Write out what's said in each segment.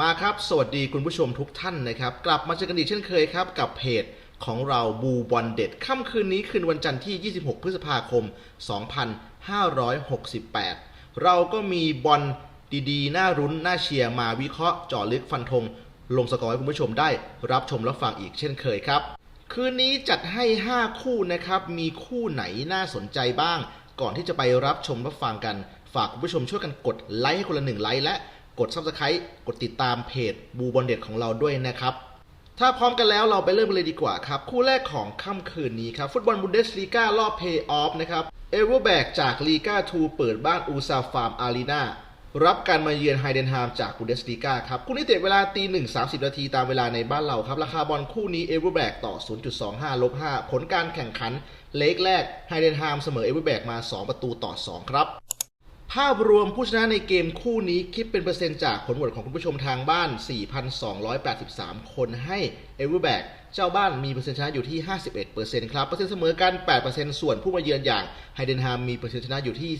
มาครับ สวัสดีคุณผู้ชมทุกท่านนะครับ กลับมาเจอกันอีกเช่นเคยครับ กับเพจของเราบูบอลเด็ดค่ำคืนนี้คืนวันจันทร์ที่ 26 พฤษภาคม 2568 เราก็มีบอลดีๆ น่ารุ้น น่าเชียร์มาวิเคราะห์เจาะลึกฟันธง ลงสกอร์ให้คุณผู้ชมได้รับชมรับฟังอีกเช่นเคยครับ คืนนี้จัดให้ 5 คู่นะครับ มีคู่ไหนน่าสนใจบ้าง ก่อนที่จะไปรับชมรับฟังกัน ฝากคุณผู้ชมช่วยกันกดไลค์ให้คนละหนึ่งไลค์และ กด Subscribe กดติดตามเพจบูบอลเด็ดของเราด้วยนะครับ ถ้าพร้อมกันแล้วเราไปเริ่มเลยดีกว่าครับ คู่แรกของค่ำคืนนี้ครับ ฟุตบอลบุนเดสลีการอบเพย์ออฟนะครับเอเวอร์แบกจากลีกา2เปิดบ้านอูซาฟาร์มอารีนารับการมาเยือนไฮเดนฮามจากบุนเดสลีกาครับ คู่นี้เตะเวลาตีหนึ่งสามสิบนาทีตามเวลาในบ้านเราครับ ราคาบอลคู่นี้เอเวอร์แบกต่อ 0.25ลบ5ผลการแข่งขันเล็กแรกไฮเดนฮามเสมอเอเวอร์แบกมา 2 ประตูต่อ 2 ครับ ภาพรวมผู้ชนะในเกมคู่นี้คิดเป็นเปอร์เซ็นต์จากผลโหวตของคุณผู้ชมทางบ้าน 4,283 คนให้เอเวอร์แบกเจ้าบ้านมีเปอร์เซ็นต์ชนะอยู่ที่ 51%ครับ เปอร์เซ็นต์เสมอกัน 8%ส่วนผู้มาเยือนอย่างไฮเดนฮามมีเปอร์เซ็นต์ชนะอยู่ที่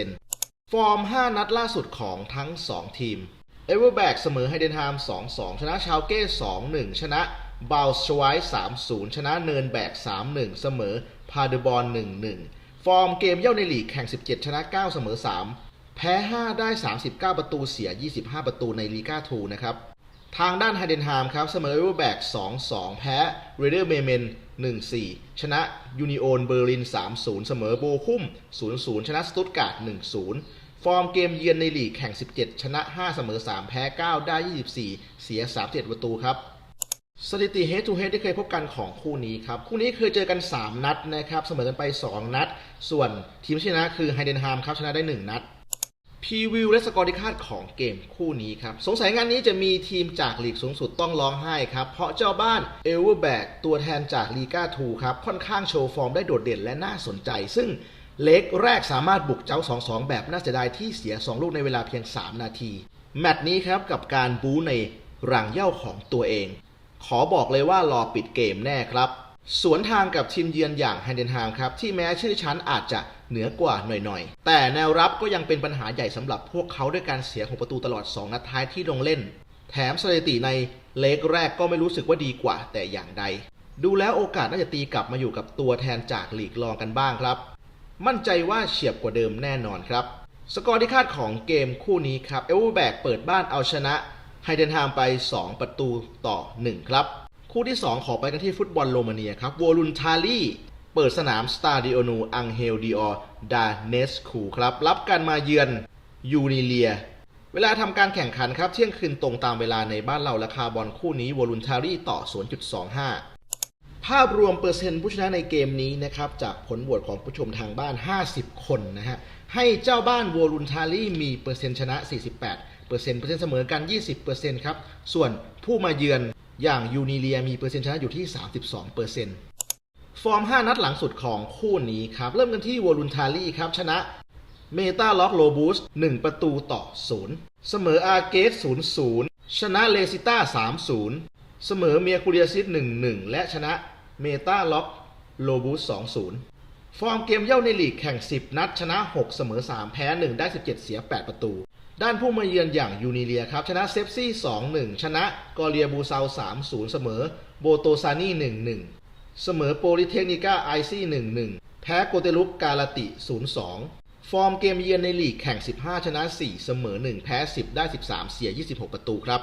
41%ฟอร์ม 5 นัดล่าสุดของทั้ง 2 ทีมเอเวอร์แบกเสมอไฮเดนฮาม 2-2 ชนะชาวเก้ 2-1 ชนะบาลสวส์3-0 ชนะเนินแบก 3-1 เสมอพาเดบอล1-1 ฟอร์มเกมเย่าในลีกแข่ง 17 ชนะ 9 เสมอ 3 แพ้ 5 ได้ 39 ประตูเสีย 25 ประตูในลีกาทูนะครับ ทางด้านไฮเดนฮามครับเสมอเอเวอร์แบก 2-2 แพ้เรเดอร์เมเมน 1-4 ชนะยูนิโอนเบอร์ลิน 3-0 เสมอโบคุม 0-0 ชนะสตุตการ์ด 1-0 ฟอร์มเกมเยือนในลีกแข่ง 17 ชนะ 5 เสมอ 3 แพ้ 9 ได้ 24 เสีย 37 ประตูครับ สถิติ head to head ที่เคยพบกันของคู่นี้ครับ คู่นี้เคยเจอกัน 3 นัดนะครับเสมอกันไป 2 นัด ส่วนทีมที่ชนะคือไฮเดนฮามครับชนะได้ 1 นัดพรีวิวและสกอร์ที่คาดของเกมคู่นี้ครับ สงสัยงานนี้จะมีทีมจากลีกสูงสุดต้องร้องไห้ครับ เพราะเจ้าบ้านเอเวอร์แบกตัวแทนจากลีกาทูครับ ค่อนข้างโชว์ฟอร์มได้โดดเด่นและน่าสนใจ ซึ่งเล็กแรกสามารถบุกเจ้า 2-2 แบบน่าเสียดายที่เสีย 2 ลูกในเวลาเพียง 3 นาที แมตช์นี้ครับกับการบู๊ในรังเย้าของตัวเอง ขอบอกเลยว่ารอปิดเกมแน่ครับ สวนทางกับทีมเยือนอย่างไฮเดนฮามครับที่แม้ชื่อชั้นอาจจะเหนือกว่าหน่อยๆ แต่แนวรับก็ยังเป็นปัญหาใหญ่สำหรับพวกเขาด้วยการเสียของประตูตลอด 2 นัดท้ายที่ลงเล่น แถมสถิติในเลกแรกก็ไม่รู้สึกว่าดีกว่าแต่อย่างใด ดูแล้วโอกาสน่าจะตีกลับมาอยู่กับตัวแทนจากหลีกรองกันบ้างครับ มั่นใจว่าเฉียบกว่าเดิมแน่นอนครับ สกอร์ที่คาดของเกมคู่นี้ครับเอเวอร์แบกเปิดบ้านเอาชนะ ไฮเดนฮามไป 2 ประตูต่อ 1 ครับ คู่ที่ 2 ขอไปกันที่ฟุตบอลโรมาเนียครับวอลุนทารีเปิดสนามสตาดิโอนูอังเฮลดิออดาเนสคูครับ รับการมาเยือนยูนิเลีย เวลาทำการแข่งขันครับ เที่ยงคืนตรงตามเวลาในบ้านเราราคาบอลคู่นี้วอลุนทารีต่อ 0.25 ภาพรวมเปอร์เซ็นต์ผู้ชนะในเกมนี้นะครับ จากผลโหวตของผู้ชมทางบ้าน 50 คนนะฮะให้เจ้าบ้านวอลุนทารีมีเปอร์เซ็นต์ชนะ 48 เปอร์เซ็นต์เปอร์เซ็นต์เสมอกัน 20เปอร์เซ็นต์ครับ ส่วนผู้มาเยือนอย่างยูนิเลียมีเปอร์เซ็นต์ชนะอยู่ที่ 32เปอร์เซ็นต์ฟอร์ม 5 นัดหลังสุดของคู่นี้ครับ เริ่มกันที่วอลุนทารีครับชนะเมตาล็อกโลบูส1ประตูต่อ 0 เสมออาเกส0-0 ชนะเลซิต้า 3-0 เสมอเมียคูเรียซิส1-1 และชนะเมตาล็อกโลบูส2-0 ฟอร์มเกมเย่าในลีกแข่ง 10 นัดชนะ 6 เสมอ 3 แพ้ 1 ได้ 17 เสีย 8 ประตู ด้านผู้มาเยือนอย่างยูนิเลียครับ ชนะเซฟซี่ 2-1 ชนะกอเรียบูซาว 3-0 เสมอโบโตซานี่ 1-1 เสมอโปลิเทคนิก้าไอซี่ 1-1 แพ้โกเตลุกกาลาติ 0-2 ฟอร์มเกมเยือนในลีกแข่ง 15 ชนะ 4 เสมอ 1 แพ้ 10 ได้ 13 เสีย 26 ประตูครับ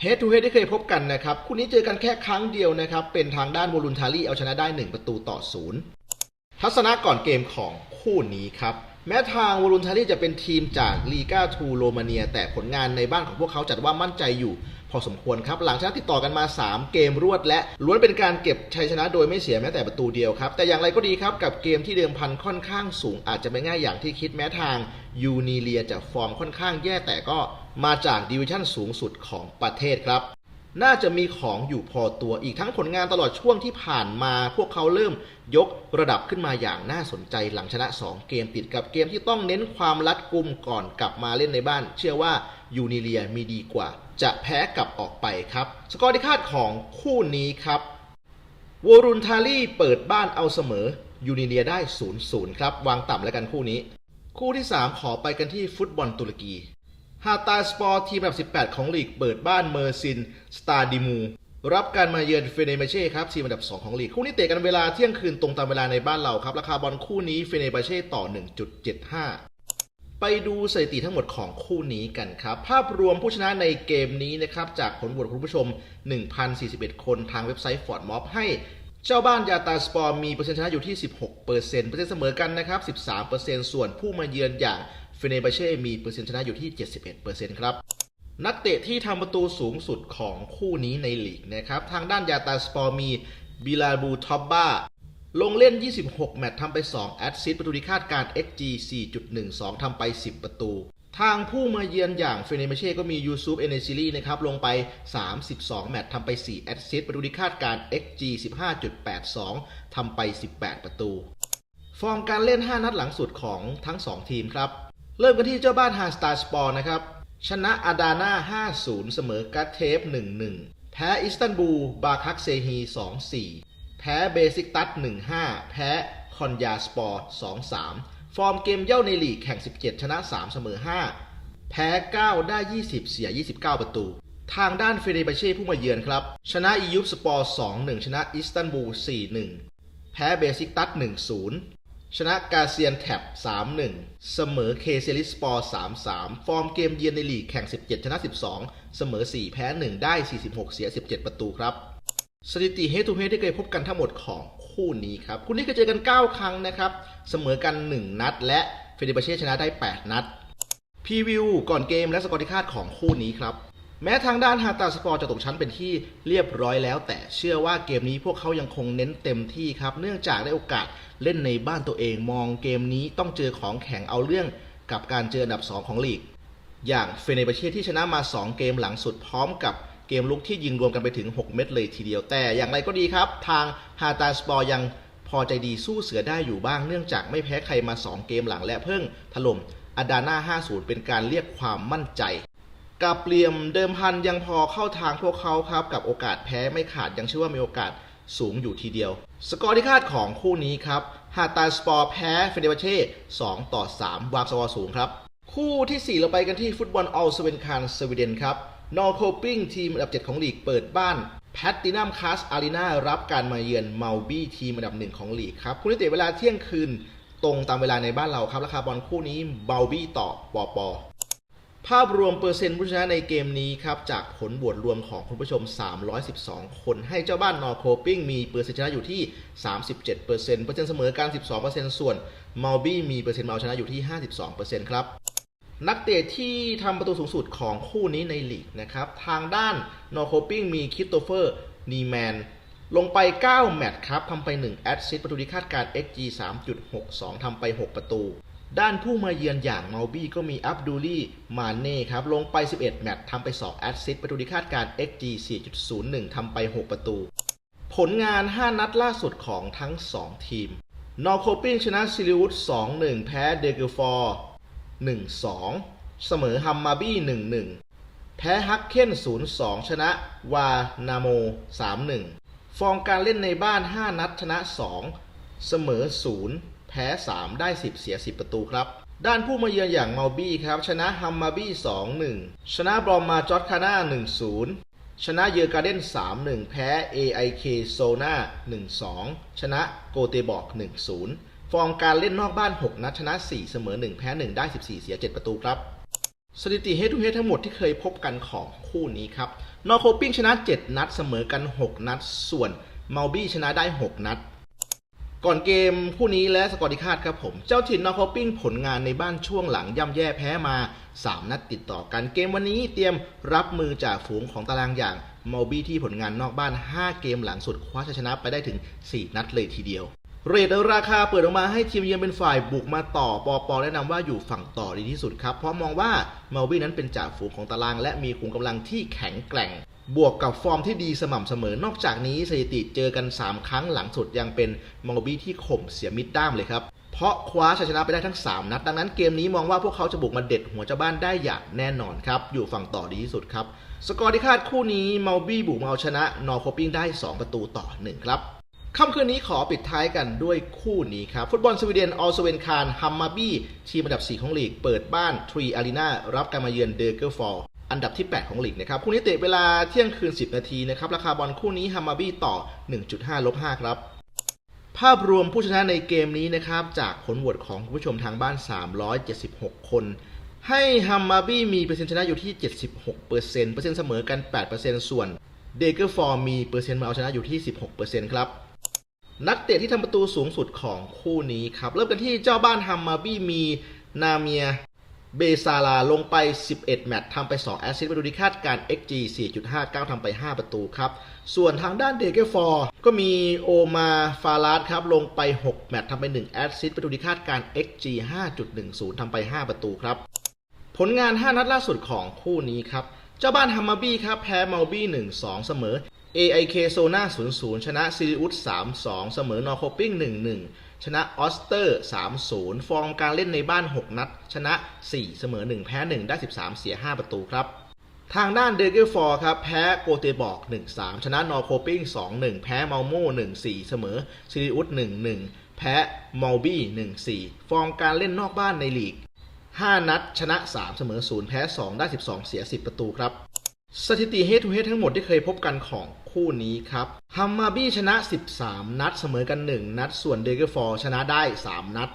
เฮดทูเฮดที่เคยพบกันนะครับ คู่นี้เจอกันแค่ครั้งเดียวนะครับ เป็นทางด้านวอลุนทารีเอาชนะได้ 1 ประตูต่อ 0 ทัศนะก่อนเกมของคู่นี้ครับ แม้ทางวอลุนทารีจะเป็นทีมจากลีกาทูโรมาเนีย แต่ผลงานในบ้านของพวกเขาจัดว่ามั่นใจอยู่ พอสมควรครับ หลังชนะติดต่อกันมา 3 เกมรวดและล้วนเป็นการเก็บชัยชนะโดยไม่เสียแม้แต่ประตูเดียวครับ แต่อย่างไรก็ดีครับกับเกมที่เดิมพันค่อนข้างสูง อาจจะไม่ง่ายอย่างที่คิดแม้ทางยูนีเลียจะฟอร์มค่อนข้างแย่แต่ก็มาจากดิวิชั่นสูงสุดของประเทศครับ น่าจะมีของอยู่พอตัวอีกทั้งผลงานตลอดช่วงที่ผ่านมา พวกเขาเริ่มยกระดับขึ้นมาอย่างน่าสนใจหลังชนะ 2 เกมติดกับเกมที่ต้องเน้นความรัดกุมก่อนกลับมาเล่นในบ้าน เชื่อว่ายูนิเลียมีดีกว่า จะแพ้กลับออกไปครับ สกอร์ที่คาดของคู่นี้ครับวอรุนทารีเปิดบ้านเอาเสมอยูนิเลียได้ 0-0 ครับ วางต่ำแล้วกันคู่นี้ คู่ที่ 3 ขอไปกันที่ฟุตบอลตุรกี ฮาตาสปอร์ทีมอันดับ18 ของลีกเปิดบ้านเมอร์ซินสตาดิมู รับการมาเยือนเฟเนเบเช่ครับ ทีมอันดับ 2 ของลีก คู่นี้เตะกันเวลาเที่ยงคืนตรงตามเวลาในบ้านเราครับ ราคาบอลคู่นี้เฟเนเบเช่ต่อ 1.75 ไปดูสถิติทั้งหมดของคู่นี้กันครับ ภาพรวมผู้ชนะในเกมนี้นะครับ จากผลโหวตคุณผู้ชม 1,041 คนทางเว็บไซต์ฟอร์ดม็อบให้เจ้าบ้านยาตาสปอร์มีเปอร์เซ็นต์ชนะอยู่ที่ 16%เปอร์เซ็นต์เสมอกันนะครับ 13%ส่วนผู้มาเยือนอย่าง เฟเนเบเช่มีเปอร์เซ็นต์ชนะอยู่ที่ 71%ครับนักเตะที่ทำประตูสูงสุดของคู่นี้ในลีกนะครับ ทางด้านยาตาสปอร์มีบิลาบูท็อปบ้า ลงเล่น 26 แมตช์ทำไป 2 แอดซิสต์ประตูที่คาดการ XG 4.12 ทำไป 10 ประตู ทางผู้มาเยือนอย่างเฟเนเมเช่ก็มียูซุปเอเนซิลีนะครับ ลงไป 32 แมตช์ทำไป 4 แอดซิสต์ประตูที่คาดการ XG 15.82 ทำไป 18 ประตู ฟอร์มการเล่น 5 นัดหลังสุดของทั้ง 2 ทีมครับ เริ่มกันที่เจ้าบ้านฮาสตาสปอร์นะครับ ชนะอาดาน่า 5-0 เสมอกัตเทฟ 1-1 แพ้อิสตันบูล บาคักเซฮี 2-4 แพ้เบซิกตัส 1-5 แพ้คอนยาสปอร์ 2-3 ฟอร์มเกมเย่าในลีกแข่ง 17 ชนะ 3 เสมอ 5 แพ้ 9 ได้ 20 เสีย 29 ประตูทางด้านเฟเดเบเช่ผู้มาเยือนครับ ชนะอียุปสปอร์ 2-1 ชนะอิสตันบูล 4-1 แพ้เบซิกตัส 1-0 ชนะกาเซียนแท็บ 3-1 เสมอเคเซลิสปอร์ 3-3 ฟอร์มเกมเยือนในลีกแข่ง 17 ชนะ 12 เสมอ 4 แพ้ 1 ได้ 46 เสีย 17 ประตูครับ สถิติเฮทูเฮดที่เคยพบกันทั้งหมดของคู่นี้ครับ คู่นี้เคยเจอกัน 9 ครั้งนะครับ เสมอกัน 1 นัด และเฟเดเบเช่ชนะได้ 8 นัดพรีวิวก่อนเกมและสกอร์ที่คาดของคู่นี้ครับ แม้ทางด้านฮาตาสปอร์จะตกชั้นเป็นที่เรียบร้อยแล้ว แต่เชื่อว่าเกมนี้พวกเขายังคงเน้นเต็มที่ครับ เนื่องจากได้โอกาสเล่นในบ้านตัวเองมองเกมนี้ต้องเจอของแข็งเอาเรื่องกับการเจออันดับ 2 ของลีก อย่างเฟเนเบเช่ที่ชนะมา 2 เกมหลังสุดพร้อมกับเกมลุกที่ยิงรวมกันไปถึง 6 เม็ดเลยทีเดียวแต่อย่างไรก็ดีครับ ทางฮาตาสปอร์ยังพอใจดีสู้เสือได้อยู่บ้าง เนื่องจากไม่แพ้ใครมา 2 เกมหลังและเพิ่งถล่มอาดาน่า50 เป็นการเรียกความมั่นใจ กับเหลี่ยมเดิมพันยังพอเข้าทางพวกเขาครับ กับโอกาสแพ้ไม่ขาดยังเชื่อว่ามีโอกาสสูงอยู่ทีเดียว สกอร์ที่คาดของคู่นี้ครับฮาตาสปอร์แพ้เฟเนเบเช่2ต่อ 3 วางสกอร์สูงครับ คู่ที่ 4 เราไปกันที่ฟุตบอลอัลสเวนคานสวีเดนครับนอร์โคปิงทีมอันดับ 7 ของลีกเปิดบ้านแพตตินัมคัสอารีนารับการมาเยือนเมาบี้ทีมอันดับหนึ่งของลีกครับ คู่นี้เตะเวลาเที่ยงคืน ตรงตามเวลาในบ้านเราครับ ราคาบอลคู่นี้เบาบี้ต่อปอปอ ภาพรวมเปอร์เซ็นต์ผู้ชนะในเกมนี้ครับ จากผลบวชรวมของคุณผู้ชม 312 คน ให้เจ้าบ้านนอโคปิ้งมีเปอร์เซ็นต์ชนะอยู่ที่ 37%เปอร์เซ็นต์เปอร์เซ็นต์เสมอกัน12%ส่วนเมาบี้มีเปอร์เซ็นต์เอาชนะอยู่ที่ 52%ครับ นักเตะที่ทำประตูสูงสุดของคู่นี้ในลีกนะครับ ทางด้านนอโคปิ้งมีคิตโตเฟอร์นีแมนลงไป 9 แมตช์ครับทำไป 1 แอดซิสประตูที่คาดการณ์ XG 3.62ทำไป 6 ประตู ด้านผู้มาเยือนอย่างเมาบี้ก็มีอับดูลี่มาเน่ครับ ลงไป 11 แมตช์ทำไป 2 แอดซิสประตูที่คาดการณ์ XG 4.01 ทำไป 6 ประตู ผลงาน 5 นัดล่าสุดของทั้ง 2 ทีม นอร์โคปิงชนะซิลิวุด2-1 แพ้เดเกฟอร์1-2 เสมอฮัมมาบี้ 1-1 แพ้ฮักเคน0-2 ชนะวานาโม 3-1 ฟอร์มการเล่นในบ้าน 5 นัดชนะ 2 เสมอ 0 แพ้ 3 ได้ 10 เสีย 10 ประตูครับ ด้านผู้มาเยือนอย่างเมาบี้ครับ ชนะฮัมมาบี้ 2-1 ชนะบรอมมาจอร์ดคาน่า 1-0 ชนะเยอร์การ์เด้น 3-1 แพ้ AIK โซนา1-2 ชนะโกเตบอก 1-0 ฟอร์มการเล่นนอกบ้าน 6 นัดชนะ 4 เสมอ 1 แพ้ 1 ได้ 14 เสีย 7 ประตูครับสถิติเฮดทูเฮดทั้งหมดที่เคยพบกันของคู่นี้ครับ นอโคปิ้งชนะ 7 นัดเสมอกัน 6 นัด ส่วนเมาบี้ชนะได้ 6 นัด ก่อนเกมคู่นี้และสกอร์ที่คาดครับผม เจ้าถิ่นนอร์โคปิงผลงานในบ้านช่วงหลังย่ำแย่แพ้มา 3 นัดติดต่อกันเกมวันนี้เตรียมรับมือจากฝูงของตารางอย่างเมอบี้ที่ผลงานนอกบ้าน 5 เกมหลังสุดคว้าชัยชนะไปได้ถึง 4 นัดเลยทีเดียว เรทราคาเปิดออกมาให้ทีมเยือนเป็นฝ่ายบุกมาต่อ ปอปอแนะนำว่าอยู่ฝั่งต่อดีที่สุดครับ เพราะมองว่าเมาบี้นั้นเป็นจ่าฝูงของตาราง และมีขุมกำลังที่แข็งแกร่ง บวกกับฟอร์มที่ดีสม่ำเสมอ นอกจากนี้สถิติเจอกัน 3 ครั้งหลังสุดยังเป็นเมาบี้ที่ข่มเสียมิดด้ามเลยครับ เพราะคว้าชัยชนะไปได้ทั้ง 3 นัด ดังนั้นเกมนี้มองว่าพวกเขาจะบุกมาเด็ดหัวเจ้าบ้านได้อย่างแน่นอนครับ อยู่ฝั่งต่อดีที่สุดครับ สกอร์ที่คาดคู่นี้เมาบี้บุกมาเอาชนะนอร์โคปิงได้ 2 ประตูต่อ 1 ครับ ค่ำคืนนี้ขอปิดท้ายกันด้วยคู่นี้ครับ ฟุตบอลสวีเดนออลสเวนคารฮัมมาบี้ทีมอันดับ 4 ของลีก เปิดบ้านทรีอารีนารับการมาเยือนเดอร์เกอร์ฟอร์อันดับที่ 8 ของลีกนะครับ คู่นี้เตะเวลาเที่ยงคืน 10 นาทีนะครับ ราคาบอลคู่นี้ฮัมมาบี้ต่อ 1.5ลบ5ครับ ภาพรวมผู้ชนะในเกมนี้นะครับ จากผลโหวตของคุณผู้ชมทางบ้าน 376 คน ให้ฮัมมาบี้มีเปอร์เซ็นต์ชนะอยู่ที่ 76%เปอร์เซ็นต์เปอร์เซ็นต์เสมอกัน 8%ส่วนเดเกอร์ฟอร์มีเปอร์เซ็นต์มาเอาชนะอยู่ที่ 16%ครับ นักเตะที่ทำประตูสูงสุดของคู่นี้ครับ เริ่มกันที่เจ้าบ้านฮัมมาบี้มีนาเมียเบซาลาลงไป 11 แมตช์ทำไป 2 แอสซิสต์ประตูที่คาดการ XG 4.59 ทำไป 5 ประตูครับ ส่วนทางด้านเดเกฟอร์ก็มีโอมาฟาลาสครับ ลงไป 6 แมตช์ทำไป 1 แอสซิสต์ประตูที่คาดการ XG 5.10 ทำไป 5 ประตูครับ ผลงาน 5 นัดล่าสุดของคู่นี้ครับ เจ้าบ้านฮัมมาบี้ครับ แพ้เมาบี้ 1-2 เสมอ AIK โซนา0-0 ชนะซิริอุส3-2 เสมอนอร์โคปิ้ง 1-1 ชนะออสเตอร์ 3-0 ฟอร์มการเล่นในบ้าน 6 นัด ชนะ 4 เสมอ 1 แพ้ 1 ได้ 13 เสีย 5 ประตูครับ ทางด้านเดเกอร์ฟอร์ครับ แพ้โกเตบอก 1-3 ชนะนอร์โคปิ้ง 2-1 แพ้เมาโม่1-4 เสมอซิริอุส1-1 แพ้เมาบี้ 1-4 ฟอร์มการเล่นนอกบ้านในลีก 5 นัด ชนะ 3 เสมอ 0 แพ้ 2 ได้ 12 เสีย 10 ประตูครับ สถิติ head to head ทั้งหมดที่เคยพบกันของ คู่นี้ครับฮัมมาบี้ชนะ 13 นัดเสมอกัน 1 นัด ส่วนเดเกอร์ฟอร์ชนะได้ 3 นัด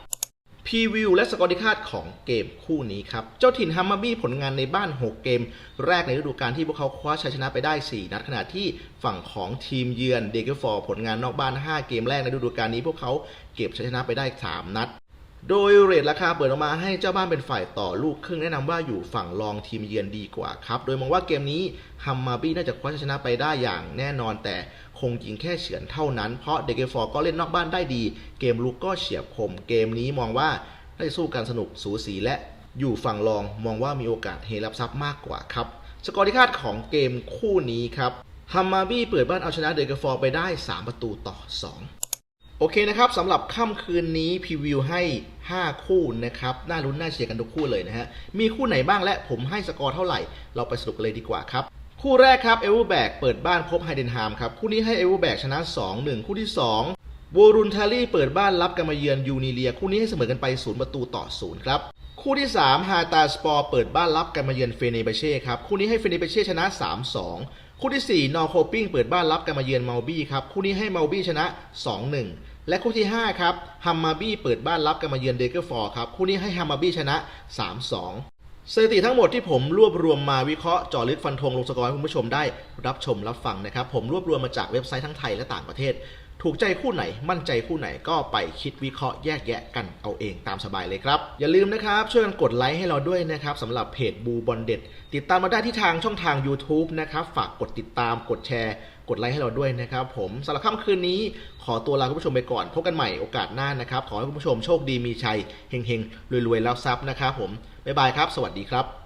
พรีวิวและสกอร์ที่คาดของเกมคู่นี้ครับ เจ้าถิ่นฮัมมาบี้ผลงานในบ้าน 6 เกม แรกในฤดูกาลที่พวกเขาคว้าชัยชนะไปได้ 4 นัดขณะที่ฝั่งของทีมเยือนเดเกอร์ฟอร์ผลงานนอกบ้าน 5 เกมแรกในฤดูกาลนี้พวกเขาเก็บชัยชนะไปได้ 3 นัด โดยเรทราคาเปิดออกมาให้เจ้าบ้านเป็นฝ่ายต่อลูกครึ่งแนะนำว่าอยู่ฝั่งรองทีมเยือนดีกว่าครับ โดยมองว่าเกมนี้ฮัมมาบี้น่าจะคว้าชนะไปได้อย่างแน่นอน แต่คงยิงแค่เฉือนเท่านั้น เพราะเดเกฟอร์ก็เล่นนอกบ้านได้ดี เกมลุกก็เฉียบคม เกมนี้มองว่าน่าจะสู้กันสนุกสูสีและอยู่ฝั่งรองมองว่ามีโอกาสเฮรับทรัพย์มากกว่าครับสกอร์ที่คาดของเกมคู่นี้ครับฮัมมาบี้เปิดบ้านเอาชนะเดเกฟอร์ไปได้ 3 ประตูต่อ 2 โอเคนะครับสำหรับค่ำคืนนี้พรีวิวให้ 5 คู่นะครับ น่าลุ้นน่าเชียร์กันทุกคู่เลยนะฮะ มีคู่ไหนบ้างและผมให้สกอร์เท่าไหร่ เราไปสรุปกันเลยดีกว่าครับ คู่แรกครับเอเวอร์แบกเปิดบ้านพบไฮเดนฮามครับ คู่นี้ให้เอเวอร์แบกชนะ 2-1 คู่ที่2โวรุนทารี่เปิดบ้านรับกันมาเยือนยูนิเลีย คู่นี้ให้เสมอกันไป 0 ประตูต่อ 0 ครับ คู่ที่3ฮาตาสปอร์เปิดบ้านรับกันมาเยือนเฟเนเบเช่ครับ คู่นี้ให้เฟเนเบเช่ชนะ 3-2 คู่ที่ 4 นอร์โคปิ้งเปิดบ้านรับการมาเยือนเมาบี้ครับ คู่นี้ให้เมาบี้ชนะ 2-1 และคู่ที่ 5 ครับฮัมมาบี้เปิดบ้านรับการมาเยือนเดเกอร์ฟอร์ครับ คู่นี้ให้ฮัมมาบี้ชนะ 3-2 สถิติทั้งหมดที่ผมรวบรวมมาวิเคราะห์เจาะลึกฟันธงลงสกอร์ให้คุณผู้ชมได้รับชมรับฟังนะครับ ผมรวบรวมมาจากเว็บไซต์ทั้งไทยและต่างประเทศ ถูกใจคู่ไหนมั่นใจคู่ไหนก็ไปคิดวิเคราะห์แยกแยะกันเอาเองตามสบายเลยครับ อย่าลืมนะครับ ช่วยกันกดไลค์ให้เราด้วยนะครับสำหรับเพจบูบอลเด็ดติดตามมาได้ที่ทางช่องทาง YouTube นะครับ ฝากกดติดตามกดแชร์ กดไลค์ให้เราด้วยนะครับ ผมสำหรับค่ำคืนนี้ขอตัวลาคุณผู้ชมไปก่อนพบกันใหม่โอกาสหน้านะครับ ขอให้คุณผู้ชมโชคดีมีชัยเฮงๆรวยๆแล้วทรัพย์นะครับผมบ๊ายบายครับ สวัสดีครับ